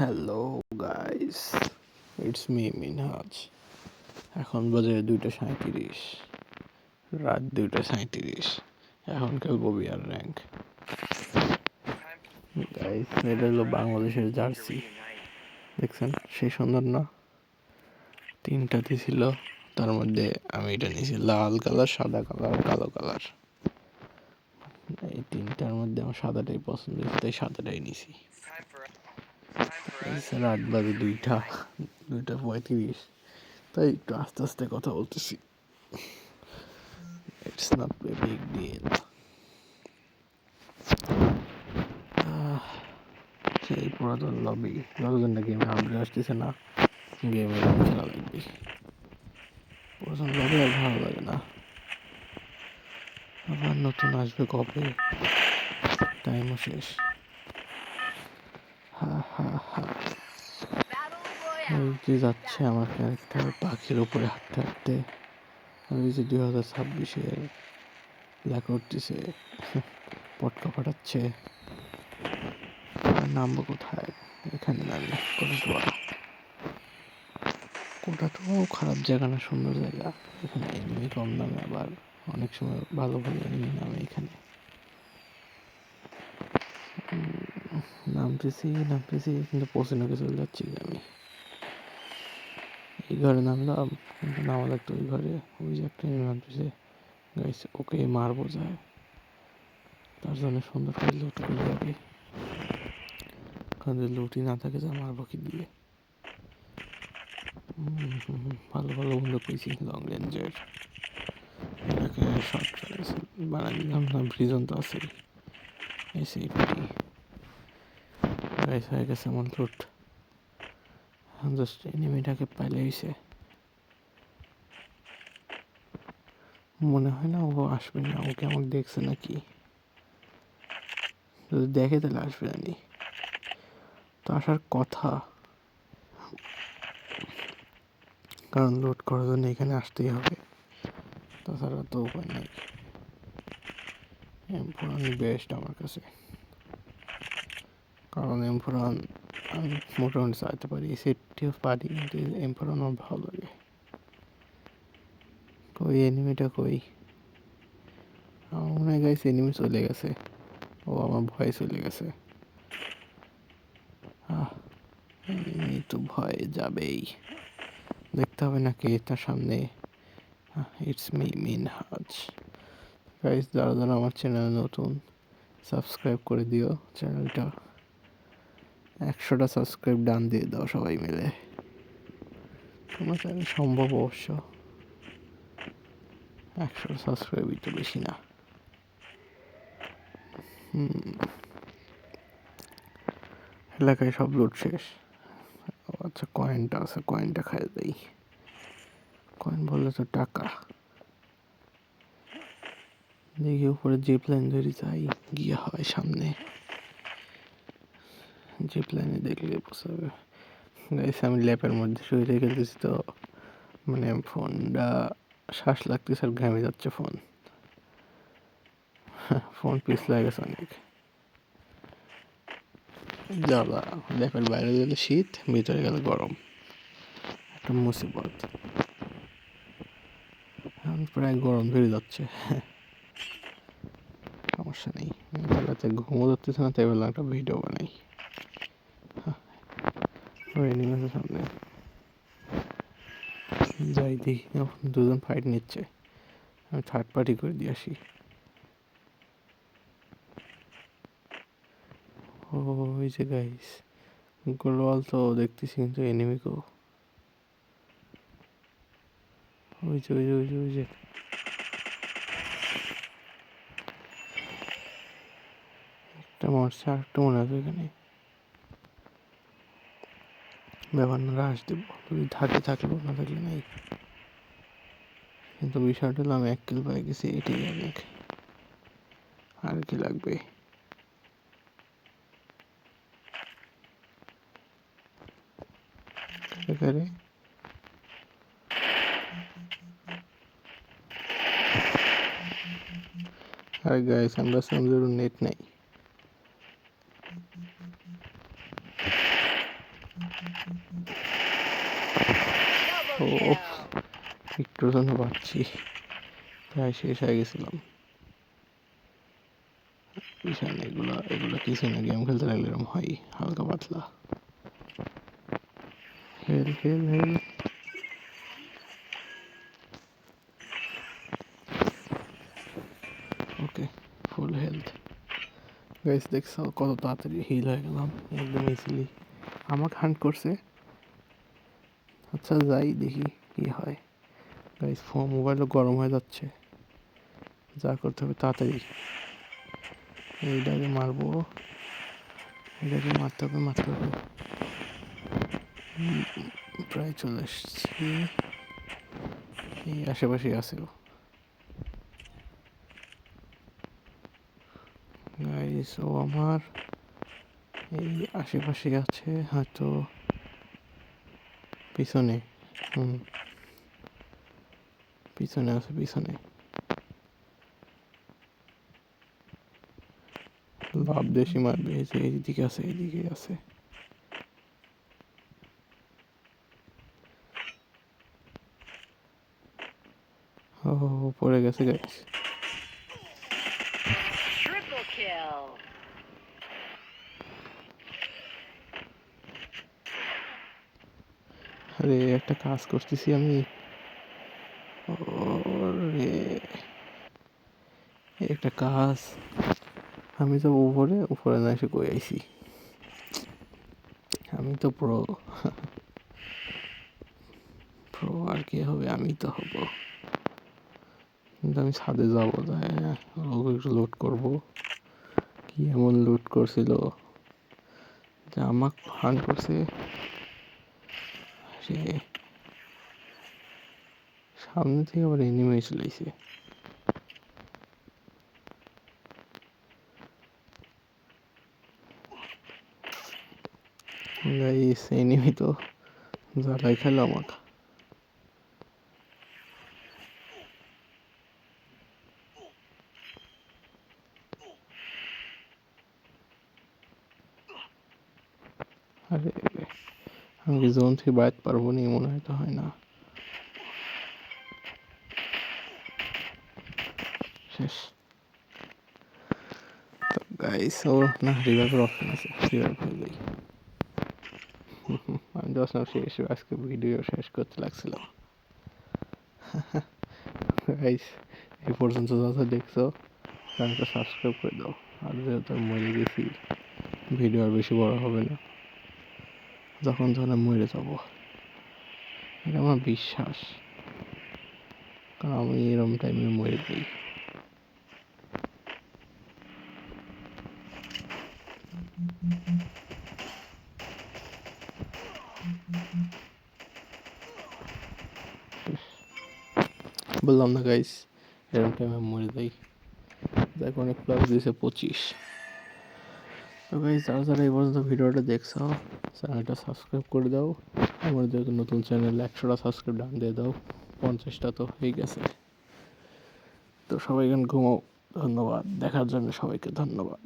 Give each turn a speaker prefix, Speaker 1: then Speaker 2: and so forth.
Speaker 1: Hello guys it's me Minhaj এখন বাজে দুইটা সাঁত্রিশ রাত দুইটা সাঁত্রিশ এখন খেলব বিয়ার র্যাঙ্ক। গাইস এটা হলো বাংলাদেশের জার্সি। দেখছেন? সেই সুন্দর না? তিনটা ছিল। তার মধ্যে আমি এটা নিয়েছি লাল কালার, সাদা কালার, কালো কালার। এই তিনটার মধ্যে আমার সাদাটাই পছন্দ তাই সাদাটাই স্যার রাত বাজে দুইটা দুইটা পঁয়ত্রিশ। তাই একটু আস্তে আস্তে কথা বলতেছি। It's not a big deal সেই পুরাতন লবি যতদিন না গেমে আপডেট আসতেছে না গেমে খেলা লাগবে। পুরাতন লবি আর ভালো লাগে না। আবার নতুন আসবে কবে? টাইমও শেষ। ওই যে যাচ্ছে আমার ক্যারেক্টার পাখির উপরে হাঁটতে হাঁটতে। আমি যে দুই হাজার ছাব্বিশের ব্ল্যাক উঠতেছে পটকা ফাটাচ্ছে নামবো কোথায়? এখানে নামলে কোটা কোটা তো খারাপ জায়গা না, সুন্দর জায়গা। এখানে এমনি কম দামে, আবার অনেক সময় ভালো ভালো এমনি নামে এখানে। নামতেছি নামতেছি, কিন্তু পশ্চিমবঙ্গে চলে যাচ্ছি আমি? এই ঘরে নামলাম, কিন্তু নামা লাগতো ওই ঘরে ওই যে একটা নামতেছে গাইছে ওকে মারবো যায়। তার জন্য সুন্দর করে লুট করে যাবে কারণ লুটি না থাকে, যা মারবো কি দিয়ে? ভালো ভালো বন্ধু পেয়েছি লং রেঞ্জের এটাকে দিলাম না ব্রিজন তো আছে এসে গাইস হয়ে গেছে এমন লুট জাস্ট এনিমিটাকে পাইলে হয়েছে মনে হয় না ও আসবে না, ওকে আমাকে দেখছে নাকি? যদি দেখে তাহলে আসবে না নি তো আসার কথা। কারণ লোড করার জন্য এখানে আসতেই হবে। তাছাড়া তো উপায় নেই। এমফোরান বেস্ট আমার কাছে। কারণ এমফোরান আমি মোটামুটি চাইতে পারি সেটিও পারি কিন্তু এমফোরান আমার ভালো লাগে কই এনিমিটা কই আমার মনে হয় গাইছে এনিমি চলে গেছে। ও আমার ভয় চলে গেছে। এনিমি তো ভয় যাবেই। দেখতে হবে নাকি তার সামনে। ইটস মি হাজ গাইস যারা যারা আমার চ্যানেল নতুন সাবস্ক্রাইব করে দিও চ্যানেলটা একশোটা সাবস্ক্রাইব ডান দিয়ে দাও সবাই মিলে। তোমার সম্ভব অবশ্য। একশো সাবস্ক্রাইবই তো বেশি না। এলাকায় সব লুট শেষ। আচ্ছা কয়েনটা আছে কয়েনটা খাই দেই। কয়েন বললে তো টাকা। দেখি উপরে জিপ লাইন ধরে যাই গিয়ে হয় সামনে। জিপ লাইনে দেখলে গাইছে আমি ল্যাপের মধ্যে শুয়ে খেলতেছি তো মানে ফোনটা শ্বাস লাগতেছে আর ঘামে যাচ্ছে ফোন। ফোন পিস গেছে অনেক। জ্বালা ল্যাপের বাইরে গেলে শীত, ভিতরে গেলে গরম। একটা মুসিবত। এখন প্রায় গরম ধরে যাচ্ছে। সমস্যা নেই। বেলাতে ঘুমো ধরতেছে না তাই বেলা একটা ভিডিও বানাই। এনিমেশনের সামনে। যাই দেখি দুজন ফাইট নিচ্ছে। আমি থার্ড পার্টি করে দিয়ে আসি। ওই যে গাইস গ্লোবাল তো দেখতেছি কিন্তু এনিমিকেও ওই যে ওই যে ওই যে ওই যে। একটা মারছে আর একটা মনে আছে এখানে ব্যাপার না রাস দেব। যদি থাকে, থাকল, না থাকলে নাই। কিন্তু বিষয়টা হলো, আমি এক কিলো পাই গেছি, এটাই অনেক আর কি লাগবে? করে আর গাইস আমরা সমঝোর নেট নাই। ও একটুর জন্য পাচ্ছি। প্রায় শেষ হয়ে গেছিলাম। এগুলো এগুলো কিছু না গেম খেলতে লাগলে এরকম হয়, হালকা পাতলা। হেল হেল হেল ওকে, ফুল হেলথ। গাইস, দেখছ কত তাড়াতাড়ি হিল হয়ে গেলাম। একদম ইজিলি আমাকে হান্ট করছে। আচ্ছা যাই দেখি কি হয়। গাইস ফোন মোবাইলও গরম হয়ে যাচ্ছে। যা করতে হবে তাড়াতাড়ি। এইটাকে মারবো। এটাকে মারতে হবে মারতে হবে। প্রায় চলে এসছি। এই আশেপাশে আছে ও। গাইস ও আমার। এই আশেপাশে আছে, হয়তো পিছনে, হুম। পিছনে আছে, পিছনে। লাভ বেশি মারবে, এই যে এইদিকে আছে এইদিকে আছে। ও পড়ে গেছে গাইস
Speaker 2: Triple kill.
Speaker 1: আরে, একটা কাজ করতেছি আমি। ওরে। একটা কাজ। আমি তো উপরে উপরে না, এসে কই আইছি? আমি তো প্রো প্রো আর কি হবে, আমি তো হব। কিন্তু আমি ছাদে যাব, তাই একটু লোড করব। কি এমন লুট করছিল? যে আমাক ফান করছে। সে সামনে থেকে আবার এনিমে চলেছে গাইস এনিমি তো জ্বালাই খেলো আমাকে। আরে আমি জোন থেকে বাড়াতে পারব না? মনে হয় তো হয় না। শেষ। গাইস ও আমি দশ শেষ আজকে ভিডিও শেষ করতে লাগছিলাম। গাইস পর্যন্ত দেখছ সাবস্ক্রাইব করে দাও। আর যেহেতু মরে গেছি ভিডিও আর বেশি বড় হবে না। যখন আমি মরে যাব। এটা আমার বিশ্বাস। কারণ আমি এরকম টাইমে মরে যাই। বললাম না গাইস এরকম টাইমে মরে যাই। দেখ অনেক প্লাস দিয়েছে পঁচিশ। তো যারা যারা এই পর্যন্ত ভিডিওটা দেখছ চ্যানেলটা সাবস্ক্রাইব করে দাও। আমার যেহেতু নতুন চ্যানেল একশোটা সাবস্ক্রাইব ডান দিয়ে দাও, পঞ্চাশটা তো হয়ে গেছে। তো সবাই এখন ঘুমাও, ধন্যবাদ। দেখার জন্য সবাইকে ধন্যবাদ।